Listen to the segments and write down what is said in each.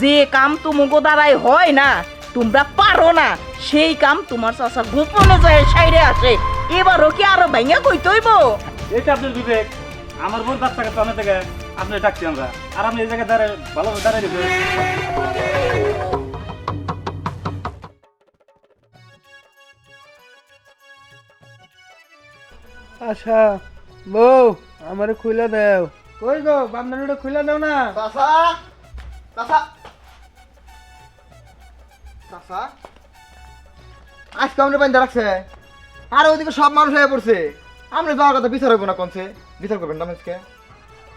যে কাম তুমগো দ্বারাই হয় না তোমরা পারো না। সেই কাম তোমার চাচা গোপনে যায় সাইডে আসে। এবারও কি আরও ভাইয়া কই তৈব এটা আপনার বিবেক। আমার বোন বাচ্চা কাছে অনেক আপনি ডাকছি আমরা। আর আপনি এই জায়গায় দাঁড়ায় ভালোভাবে দাঁড়ায় দিবে আচ্ছা বউ আমারে খুলে দাও। কই গো বান্ধবীটা খুলে দাও না? চাচা চাচা। চাচা। আজকে আমরা বাইন্দা রাখছে আর ওইদিকে সব মানুষ হয়ে পড়ছে। আমরা যাওয়ার কথা বিচার হইব না কোনছে বিচার করবেন না আজকে।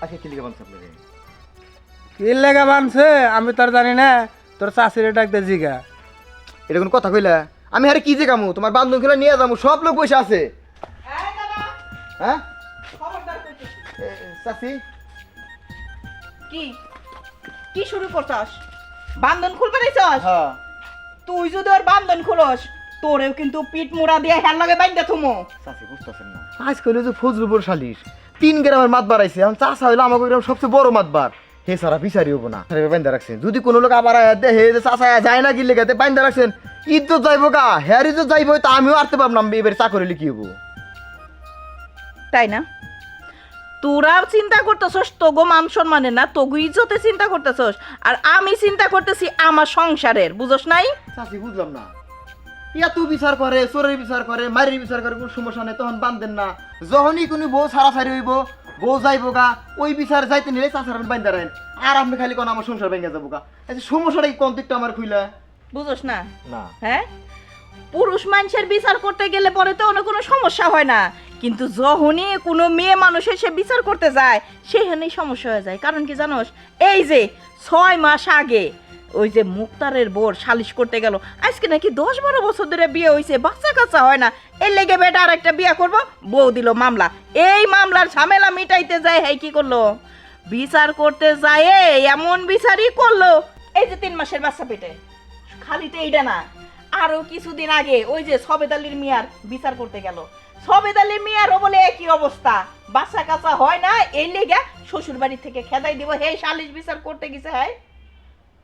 আজকে কি লিখে বানছে আপনাকে? কি লেগা বানছে? আমি তোর জানি না। তোর চাষিরে ডাক দে জিগা। এটা কোন কথা কইলা? আমি আরে কি যে কামু তোমার বান্ধব খেলে নিয়ে যাব সব লোক বসে আছে। হ্যাঁ? কি? কি শুরু করছস? বান্ধন খুলবে রেছস হ্যাঁ। তুই যদি ওর বান্ধন খুলস তোরেও কিন্তু পিঠ মুড়া দিয়ে হেল লাগে বাইন্দা থুমো। চাচি বুঝতেছেন না। আজ কইলে যে ফজলুপুর সালিশ। তিন গ্রামের মাত বাড়াইছে। এখন চাষা হইল আমাকে গ্রাম সবচেয়ে বড় মাতবার হে সারা বিচারি হব না। বাইন্দা রাখছেন। যদি কোনো লোক আবার আয়া দেহে যে চাষা আয়া যায় না গিলে গেতে বাইন্দা রাখছেন। ঈদ তো যাইবো গা। হ্যার ঈদ তো যাইবো তা আমিও আরতে পারলাম এবার চাকরি লিখি হব? তাই না? তোরা চিন্তা করতেছস তোগো মান সম্মানের না তোগো ইজ্জতে চিন্তা করতেছস। আর আমি চিন্তা করতেছি আমার সংসারের বুঝস নাই? চাষি বুঝলাম না। ইয়া তুই বিচার করে চোরের বিচার করে মারির বিচার করে কোনো সমস্যা নেই তখন বান্ধেন না। যখনই কোনো বউ হইব বউ যাইবো গা ওই বিচার যাইতে নিলে চাষার বাইন্দা রাখেন আর আপনি খালি কোন আমার সংসার ভেঙে যাব গা। এই সমস্যাটা কি আমার খুইলা? বুঝস না? না। হ্যাঁ? পুরুষ মানুষের বিচার করতে গেলে পরে তো অন্য কোনো সমস্যা হয় না। কিন্তু যখনই কোনো মেয়ে মানুষের সে বিচার করতে যায়, সেখানেই সমস্যা হয়ে যায়। কারণ কি জানোস? এই যে ছয় মাস আগে ওই যে মুক্তারের বোর সালিশ করতে গেল। আজকে নাকি দশ বারো বছর ধরে বিয়ে হয়েছে বাচ্চা কাচ্চা হয় না। এই লেগে বেটা আর একটা বিয়ে করব, বউ দিল মামলা। এই মামলার ঝামেলা মিটাইতে যায় হ্যাঁ কি করল? বিচার করতে যায় এমন বিচারই করল। এই যে তিন মাসের বাচ্চা পেটে। খালি তো এইটা না। আরও কিছুদিন আগে ওই যে সবেদ আলীর মিয়ার বিচার করতে গেল। সবেদ আলীর মিয়ারও বলে একই অবস্থা। বাচ্চা কাচ্চা হয় না এই লেগে শ্বশুর বাড়ি থেকে খেদাই দিব। হে সালিশ বিচার করতে গেছে হ্যাঁ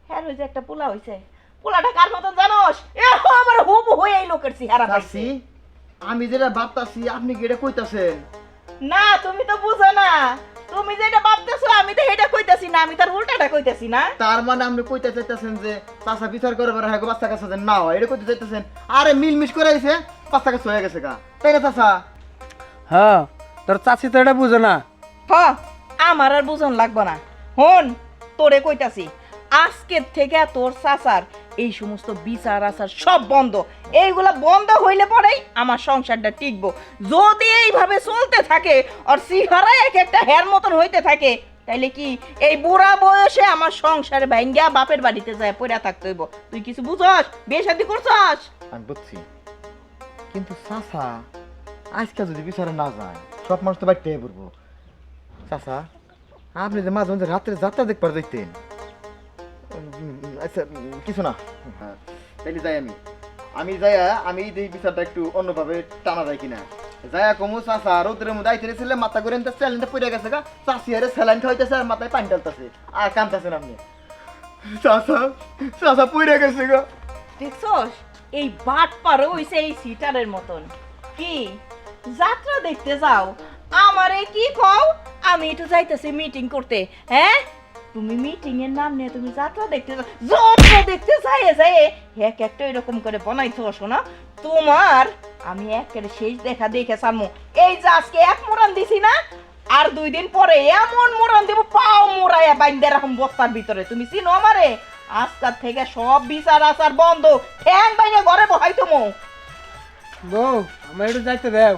হ্যাঁ ওই যে একটা পোলা হইছে। পোলাটা কার মতন জানোস? আমার হুবু হয়ে এই লোকের চেহারা পাইছে। আমি যেটা ভাবতাছি আপনি কি এটা কইতাছেন? না তুমি তো বুঝো না। তুমি যেটা ভাবতেছো আমি তো এটা কইতাছি না আমি তার উল্টাটা কইতাছি না। তার মানে আপনি কইতে চাইতেছেন যে বিচার করে বেড়া হ্যাঁ বাচ্চা কাছে না হয় এটা কইতে চাইতেছেন আরে মিলমিশ করে আইছে বাচ্চা কাছে হয়ে গেছে গা। তাই না চাষা হ্যাঁ তোর চাষি তো এটা বুঝো না। হ আমার আর বুঝন লাগবে না। হন তোরে কইতাছি আজকের থেকে তোর চাচার এই সমস্ত বিচার আচার সব বন্ধ। এইগুলা বন্ধ হইলে পরেই আমার সংসারটা টিকবো। যদি এইভাবে চলতে থাকে, আর সিহারা এক একটা হের মতন হইতে থাকে, তাইলে কি এই বুড়া বয়সে আমার সংসারে ভাঙ্গা বাপের বাড়িতে যায় পড়ে থাকতে হইব? তুই কিছু বুঝস? বিয়ে শাদি করছস? আমি বুঝছি। কিন্তু চাষা আজকে যদি বিচারে না যায়, সব মানুষ তো বাড়িতে পড়ব চাষা আপনি যে মাঝে মাঝে রাত্রে যাত্রা দেখবার দেখতেন আচ্ছা কিছু না। হ্যাঁ, তাইলে যাই আমি। আমি যাই আমি এই বিচারটা একটু অন্যভাবে টানা যায় কিনা। যাই কমু চাষা রোদ্রের মধ্যে আইতে ছিল মাথা করে নিতে স্যালেন্টটা পড়ে গেছে গা। চাষি আরে স্যালাইন খাইতেছে আর মাথায় পানি ডালতেছে আর কামতেছেন আপনি। চাষা চাষা পড়ে গেছে গা। দেখছস এই বাট পারো হইছে এই সিটারের মতন। কি? যাত্রা দেখতে যাও। আমারে কি কও? আমি একটু যাইতেছি মিটিং করতে হ্যাঁ? তুমি মিটিং এর নাম নিয়ে তুমি যাত্রা দেখতে যাত্রা দেখতে যাই এক একটা এরকম করে তোমার আমি একেবারে শেষ দেখা দেখে এই যে আজকে এক দিছি না, আর দুই দিন পরে এমন পাও বাইন্দে রাখুন বস্তার ভিতরে। তুমি চিনো আমারে? আজকাল থেকে সব বিচার আচার বন্ধ। ঠ্যাং বাইনে ঘরে বহাই তুমি বউ, আমার একটু যাইতে দেও।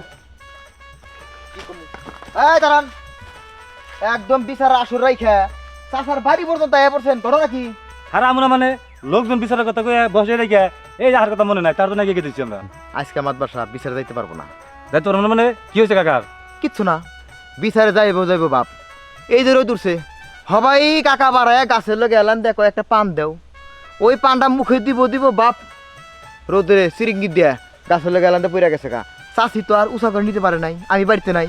এই দাঁড়ান। একদম বিচার আসর রাইখা। চাষার বাড়ি পর্যন্ত আয়া পড়ছেন ঘটনা কি আর আমরা মানে লোকজন বিচারের কথা কয়ে বসে রেখে এই যাহার কথা মনে নাই তার জন্য এগিয়ে দিচ্ছি আমরা? আজকে আমার বাসা বিচারে যাইতে পারব না। যাই তোর মনে মানে কি হয়েছে কাকার কিচ্ছু না বিচারে যাইবো যাইবো বাপ। এই যে রোদ উঠছে হবাই কাকা বাড়ায় গাছের লোক এলান দেখো একটা পান দেও। ওই পানটা মুখে দিব দিব বাপ। রোদরে সিরিঙ্গি দিয়া গাছের লোক এলানটা পড়ে গেছে গা। চাষি তো আর উষা করে নিতে পারে নাই আমি বাড়িতে নাই।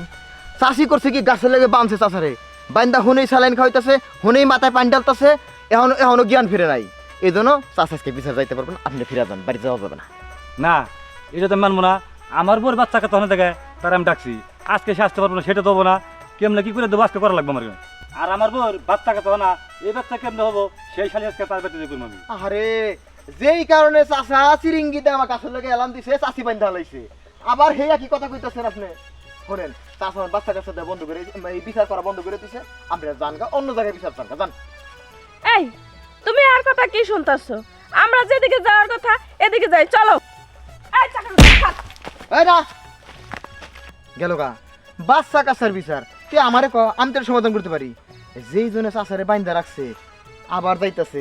চাষি করছে কি গাছের লেগে বাঁধছে চাষারে বান্দা হুনেই স্যালাইন খাওয়াইতেছে হুনেই মাথায় পানি ডালতেছে এখনও এখনও জ্ঞান ফিরে নাই। এই জন্য চাষাজকে বিচার যাইতে পারবেন আপনি ফিরে যান বাড়িতে যাওয়া যাবে না। না এটা তো মানবো না। আমার বোর বাচ্চাকে তখন দেখে তার আমি ডাকছি। আজকে সে আসতে পারব না সেটা দেবো না। কেমনে কি করে দেবো আজকে করা লাগবে আমার আর আমার বোর বাচ্চাকে তো না এই বাচ্চা কেমনে হব? সেই শালি আজকে তার বেঁচে দেখুন আমি। আরে যেই কারণে চাষা চিরিঙ্গিতে আমার কাছে লোকে এলাম দিছে চাষি বান্ধা লাইছে। আবার হেয়া কি কথা কইতেছেন আপনি। শোনেন আমার বাচ্চা দেয়া বন্ধ করে এই বিচার করা বন্ধ করে দিছে। আমরা জান গা অন্য জায়গায় বিচার চান গা, এই তুমি আর কথা কি শুনতাছো? আমরা যেদিকে যাওয়ার কথা এদিকে যাই চলো। এই চাকর। এই না। গেল গা। বাচ্চা কাছার বিচার। কে আমারে ক আমি তোর সমাধান করতে পারি। যেই জন্য চাষারে বাইন্দা রাখছে আবার যাইতাছে।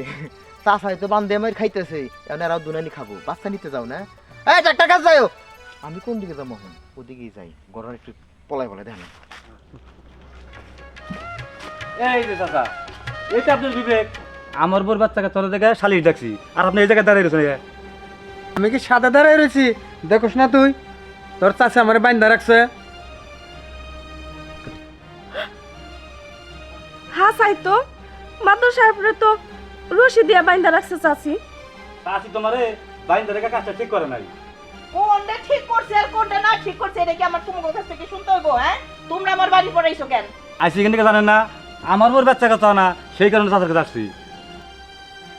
চাষাই তো বান্ধে আমার খাইতেছে। এখন এরাও দুনানি খাব। বাচ্চা নিতে যাও না। এই একটা কাজ যাইও। আমি কোন দিকে যাব এখন? ওদিকেই যাই। গরম একটু পলাই পলাই দেখেন। এই যে চাচা এটা আপনার বিবেক। আমার বোর বাচ্চাকে চলে দেখে শালির ডাকছি আর আপনি এই জায়গায় দাঁড়িয়ে রয়েছেন আমি কি সাদা দাঁড়ায় রয়েছি? দেখোস না তুই। তোর চাষে আমার বাইন্দা রাখছে। হ্যাঁ সাই তো। মাদর সাহেবরে তো রশি দিয়া বাইন্দা রাখছে চাচি। চাচি তোমারে বাইন্দা রেখে কাজটা ঠিক করে নাই। কোনটা ঠিক করছে আর কোনটা না ঠিক করছে এটা কি আমার তোমার কাছ থেকে শুনতে হইব হ্যাঁ? তোমরা আমার বাড়ি পড়াইছো কেন? আইসি এখান থেকে জানেন না আমার বোর বাচ্চাকে তো না সেই কারণে চাচার কাছে আসছি।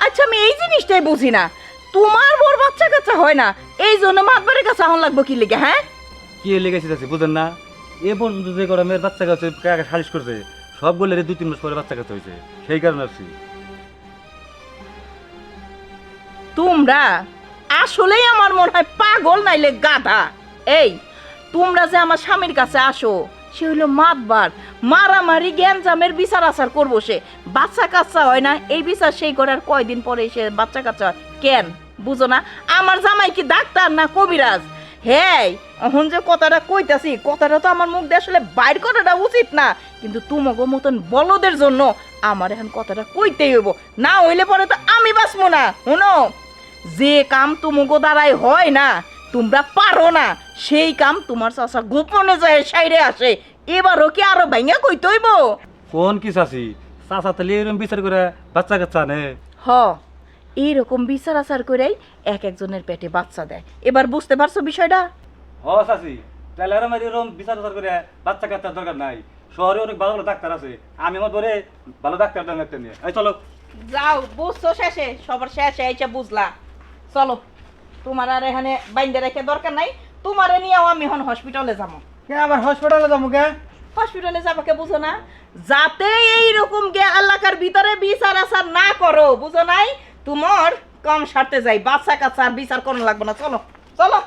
আচ্ছা আমি এই জিনিসটাই বুঝি না। তোমার বাচ্চা কাচ্চা হয় না এই জন্য মাতবারের কাছে আহন লাগবো কি লেগে হ্যাঁ? কি লেগেছে চাচি বুঝেন না? এ পর্যন্ত যে করে মেয়ের বাচ্চা কাছে কাকে সালিশ করছে সব বলে দুই তিন মাস পরে বাচ্চা কাছে হয়েছে সেই কারণে আসছি। তোমরা আসলেই আমার মনে হয় পাগল নাইলে গাধা। এই, তোমরা যে আমার স্বামীর কাছে আসো, সে হইল মাতবার। মারামারি জ্ঞানজামের বিচার আচার করব সে। বাচ্চা কাচ্চা হয় না, এই বিচার সেই করার কয়দিন পরে সে বাচ্চা কাচ্চা হয়? কেন? বুঝো না, আমার জামাই কি ডাক্তার না কবিরাজ? হ্যাঁ এখন যে কথাটা কইতাছি, কথাটা তো আমার মুখ দিয়ে আসলে বাইর করাটা উচিত না। কিন্তু তুমগো মতন বলদের জন্য আমার এখন কথাটা কইতেই হইব। না হইলে পরে তো আমি বাঁচবো না, শুনো? যে কাম তুমগো দ্বারাই হয় না তোমরা পারো না। সেই কাম তোমার চাষা গোপনে যায় সাইরে আসে। এবারও কি আরও ভাইয়া কইতে হইব? কোন কি চাচি? চাচা তাহলে এরকম বিচার করে বাচ্চা কাচ্চা নে। হ এইরকম বিচার আচার করেই এক একজনের পেটে বাচ্চা দেয়। এবার বুঝতে পারছ বিষয়টা? হ চাচি। তাহলে আমার এরকম বিচার আচার করে বাচ্চা কাচ্চার দরকার নাই। শহরে অনেক ভালো ভালো ডাক্তার আছে। আমি আমার পরে ভালো ডাক্তার একটা নিয়ে। চলো। যাও বুঝছ শেষে? সবার শেষে এসে বুঝলা। চলো। তোমার আর এখানে বাইন্দে রেখে দরকার নাই। তোমারে নিয়েও আমি এখন হসপিটালে যাব। কে আবার হসপিটালে যাব কে? হসপিটালে যাবাকে বুঝো না? যাতে এইরকম গে এলাকার ভিতরে বিচার আচার না করো বুঝো নাই? তোমার কম সারতে যাই বাচ্চা কাচ্চা আর বিচার কোনো লাগবে না। চলো চলো।